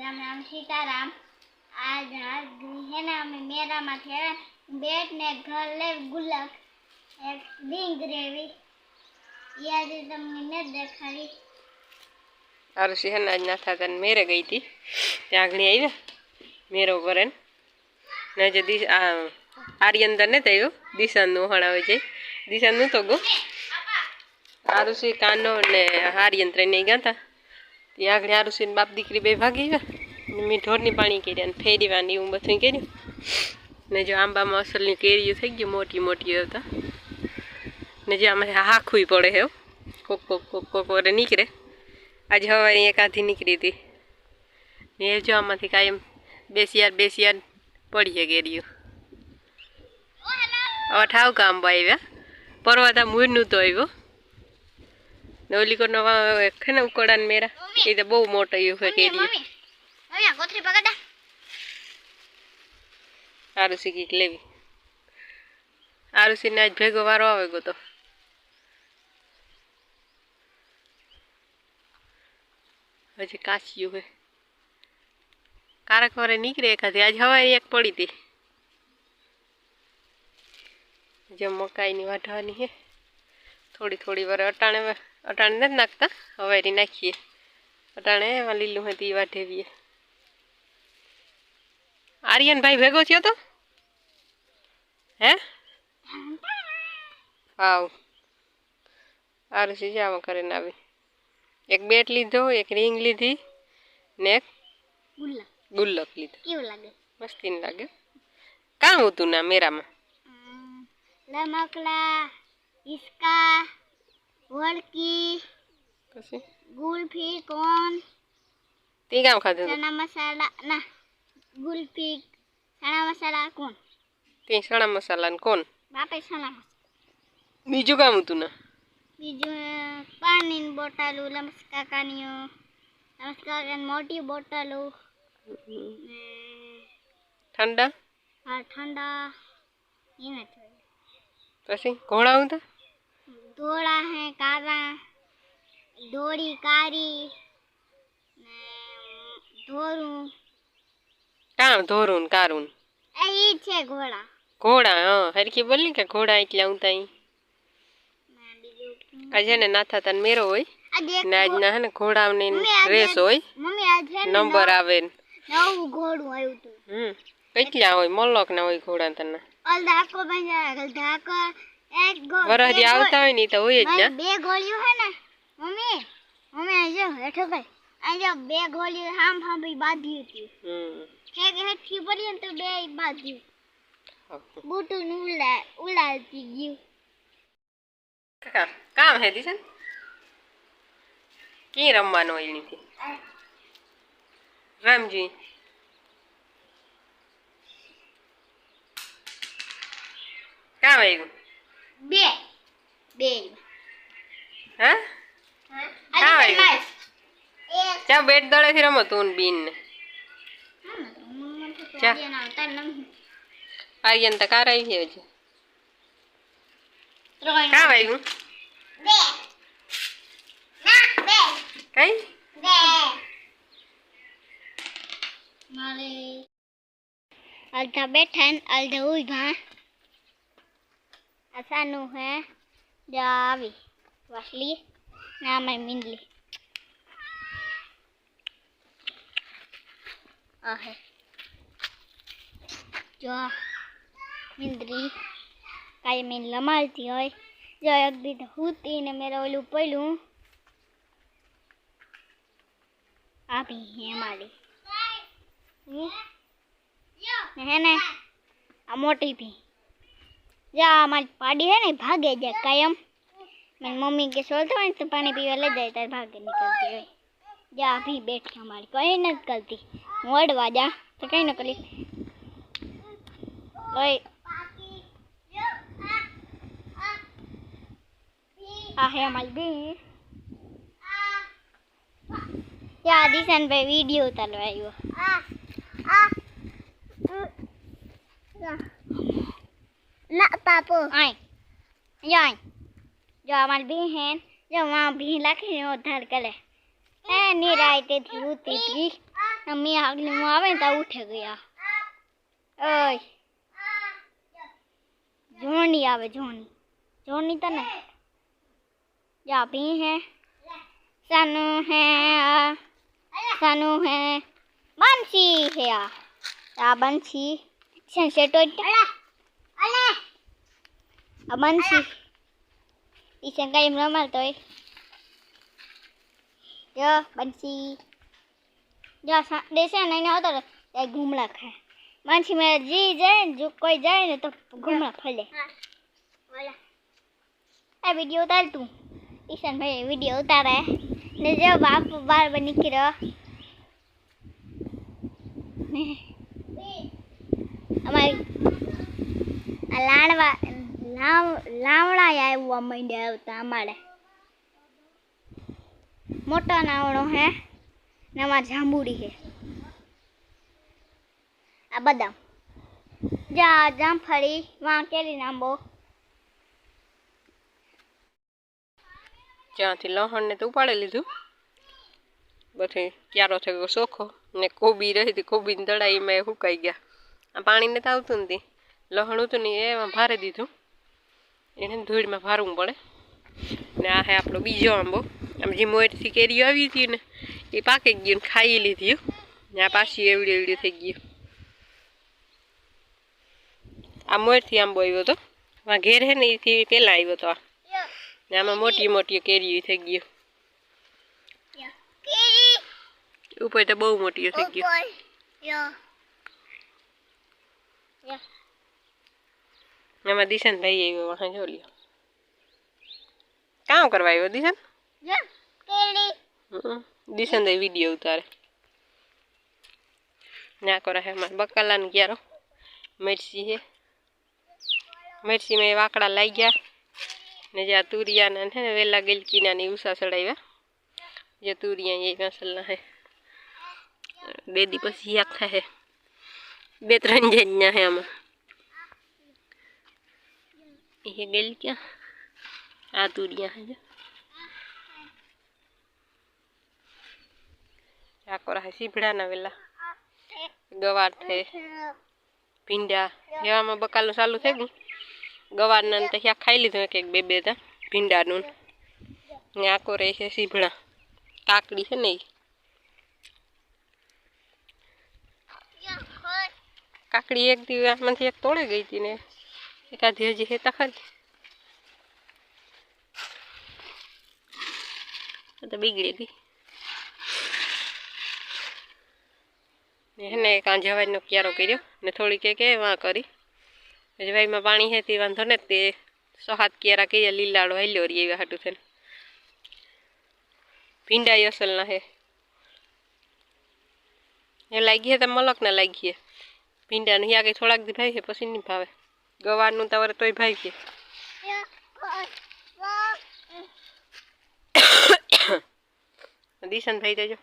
રામ રામ સીતારામ. આજ આજ હે ને અમે મેરામાં આવ્યા. બેટ ને ઘર લે ગુલાબ એક ડીંગ રેવી એ આજે તમને મેં દેખાડી. આરુષી હે ને આજ નાથા તને મેરે ગઈ હતી. ત્યાં આગળ આવ્યા મેરો કરે ને. ને જે દિશ આ આર્યન તને નથી આવ્યો દિશાનું હણાવે છે. દિશાનું તો ગો. આરુષી કાનો ને હાર્યંત્ર નહીં ગયા હતા ત્યાં આગળ આરુષી ને બાપ દીકરી બે ભાગી ગયા. મેં ઢોરની પાણી કર્યા અને ફેરીવાની એવું બધું કર્યું. ને જો આંબામાં અસલની કેરીઓ થઈ ગઈ, મોટી મોટી હતા ને જે આમાં હાખું પડે હે. કોક કોક કોક કોક વરે નીકળે. આજે હવારી એક આધી નીકળી હતી. ને એ જો આમાંથી કાયમ બેસિયાર બેસિયાર પડી કેરીઓ. હવે ઠાવ કામ આવ્યા. પરવાતા મૂળનું તો આવ્યો ને ઓલી કોનો ખે ને ઉકોડા ને મેરા એ તો બહુ મોટો આવ્યો હોય કે પકડા. આરુસી કીક લેવી. આરુસીને આજ ભેગો વારો આવે ગો તો. હજી કાચ્યું હે. કારક વારે નીકળે એકાથી. આજ હવાઈ એક પડી હતી. જે મકાઈની વાઢવાની હે. થોડી થોડી વાર અટાણે અટાણે નથી નાખતા. હવારી નાખીએ. અટાણે એમાં લીલું હતી એવા વાઢેવીએ આર્યનભાઈ ભેગો થયો તો? હે? હાવ આરુષી સીજામાં કરીને આવી. એક બેટ લીધો એક રિંગ લીધી ને એક ગુલ્લક. લીધો. કેવું લાગે? મસ્તી લાગે. કાં હતું ના મેરામાં? રમકડા હિસકા વળકી પછી? ગુલ્ફી કોન તે કામ ખાધું ચણા મસાલા ના ગુલ્ફી ચણા મસાલા કોણ તે ચણા મસાલા ને કોણ બાપે ચણા મસાલા. બીજું કામ હતું ના? બીજું પાણીની બોટલો લમસ કાકાનીઓ લમસ કાકાની મોટી બોટલો ઠંડા? આ ઠંડા એને પછી ઘોડા હતા ધોળા હે કારા ધોળી કારી ને ધોરું. કામ ધોરું કારું એ ઈ છે ઘોડા. ઘોડા હા હરખી બોલી કે ઘોડા એટલે હું અહીં આજે ને નાથા તને મેરો હોય ને આજ ને હે ને ઘોડાની મમ્મી, આજે- રેસ હોય મમ્મી આજે નંબર આવે નવું ઘોડું આવ્યું હતું હમ કેટલા હોય મલોક ના હોય ઘોડા તને. અલ ધાકો ભાઈ અલ ગો વરહદી આવતા હોય ને તો હોય જ ને. બે ગોળીઓ હે ને? મમ્મી મમ્મી આજે હેઠો ભાઈ. આજે બે ગોળીઓ હામ હાંભી બાંધી હતી. હમ. એક હેઠી પડી ને તો બે બાંધ્યું બુટું ઉલા ઉલાતી ગયું. કાકા કામ હે દિશન કી રમવાનું હોય એનીથી? રામજી. કામ આવ્યું? બે. બે. હા? એક ચા બેટ દળેથી રમો તું બીન ને. ચા. આર્યન તો કાર આવી છે હજી. આવ્યું બે. ના બે. કઈ? બે. મારે. અડધા બેઠા ને અડધા ઊભા હે? જા આવી. વાસલી ના મેં મીંડલી આ હે. જો મીંદરી કાંઈ મેં લમાલતી હોય. જો એક તો હુતી ને મેં ઓલું પડ્યું આપી હે મારી. હમ? ને હે ને? આ મોટી ભી. જા મારી પાડી હે ને ભાગે જાય કાયમ. મારી મમ્મી કે સોલતો હોય ને, તો પાણી પીવા લઈ જાય ત્યારે ભાગે નીકળતી હોય. જા, ભી બેઠી અમારી. કઈ નથી કરતી. મોડવા જા. તો કઈ ન કરી. ઓય આ હે અમારી બી. ત્યાં દિશાનભાઈ વીડિયો ઉતારવા આવ્યો. ના પાપો આય જો આય જો અમારી બહેન જો માં બહેન લાખી ને ઉધાર કરે એ નિરાય તેથી ઉતી હતી મમ્મી આગલી આવે ને ત્યાં ઉઠે ગયા ઓય જોની આવે જોની જોની તને યા ભી હે સાનુ હે આ સાનુ હે બંસી હે આ આ Mansi. બંસી ઈસન કઈ રમાડતો હોય જો બંસી જો દેશે ને એને આવતો ત્યાં ઘૂમડા ખાય માનસી મેં જી જાય ને જો કોઈ જાય ને તો ઘૂમડા ફલે આ વીડિયો ઉતાર તું ઈશાન ભાઈ વીડિયો ઉતારે ને જો બાપ બાર બની ને અમારી આ લાડવા લાવડા આવવા માંડ્યા આવતા અમારે. મોટા નાવણો હે, ને અમારે જાંબુડી હે. આ બદામ. જા, જામફળી વાંકેલી નાંબો ત્યાંથી લહણને તો ઉપાડી લીધું પછી ક્યારો થઈ ગયો ચોખ્ખો ને કોબી રહી હતી, કોબીની દડાઈમાં એ સુકાઈ ગયા. આ પાણીને તો આવતું નથી લહણ હતું ને એમાં ભારે દીધું. એને ધૂળમાં ભારવું પડે. ને આ હે આપણો બીજો આંબો. આમ જે મોરથી કેરીઓ આવી હતી ને, એ પાકી ગયું ને ખાઈ લીધી ને આ પાછી એવડી એવડી થઈ ગયું આ મોરથી આંબો આવ્યો હતો આ ઘેર હે ને એથી પહેલાં આવ્યો હતો આ. ને આમાં મોટી મોટી કેરીઓ થઈ ગયું ઉપર તો બહુ મોટી થઈ ગયું યો એમાં દિશાન ભાઈ આવ્યો વાહ જો લ્યો કામ કરવા આવ્યો દિશાન જો કેરી હમ. દિશાન ભાઈ વીડિયો ઉતારે ના કરે હે મારે બકાલાને ક્યારો મિર્ચી હે મિર્ચી મેં વાકડા લાગી ગયા ને જે આ તુરિયાના છે ને વેલા ગલકીના ને ઉષા ચડાવ્યા જે તુરિયા એ મસાલા હે બે દી પછી આખા હે બે ત્રણ જણના હે આમાં એ ગેલ ક્યાં આ તુરિયા હે જો આ કોરા હે સીભડાના વેલા ગવાર છે ભીંડા એવામાં બકાલું ચાલુ થઈ ગયું ગવારના ત્યાં ખાઈ લીધું એક એક બે બે તા ભીંડાનું ને આકો રહે છે સીભડા કાકડી છે ને કાકડી એક દિવસ એક તોડી ગઈ હતી એકાદી હજી હેતા ખરી તો બીગડી ગઈ એને કાં જવાઈનો ક્યારો કર્યો ને થોડી કે કે વાં કરી જવાઈમાં પાણી હેતી વાંધો ને તે સો હાથ ક્યારા કહીએ લીલાડો હેલ્યો રહી એવા હાટું થઈને અસલ અસલના હે એ લાગીએ તો મલક ના લાગીએ ભીંડા યા કંઈ થોડાક દી ભાઈ છે પછી નહીં ભાવે ગવારનું તમારે તોય ભાઈ છે દિશાન ભાઈ દેજો